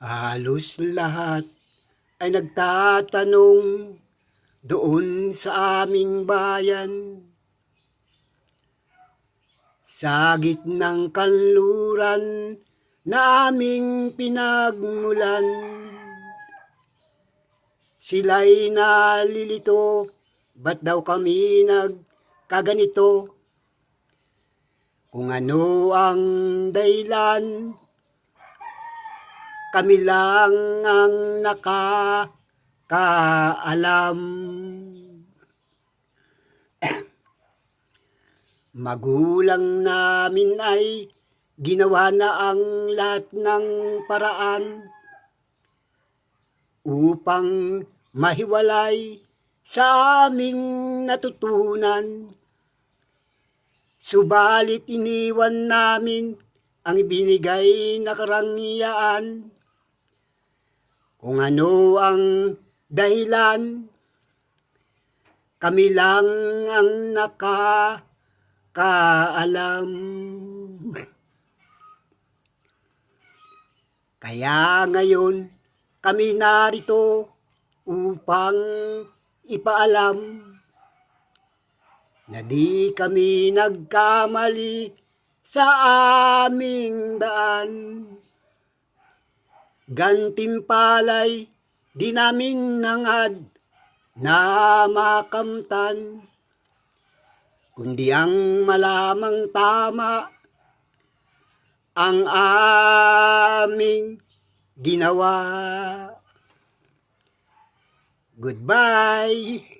Halos lahat ay nagtatanong doon sa aming bayan. Sa gitnang kanluran na aming pinagmulan. Sila'y nalilito, ba't daw kami nagkaganito? Kung ano ang dahilan, kami lang ang nakakaalam. Magulang namin ay ginawa na ang lahat ng paraan upang mahiwalay sa aming natutunan. Subalit iniwan namin ang ibinigay na karangyaan. Kung ano ang dahilan, kami lang ang nakakaalam. Kaya ngayon, kami narito upang ipaalam na di kami nagkamali sa aming daan. Gantimpalay di namin nangad na makamtan, kundi ang malamang tama ang aming ginawa. Goodbye!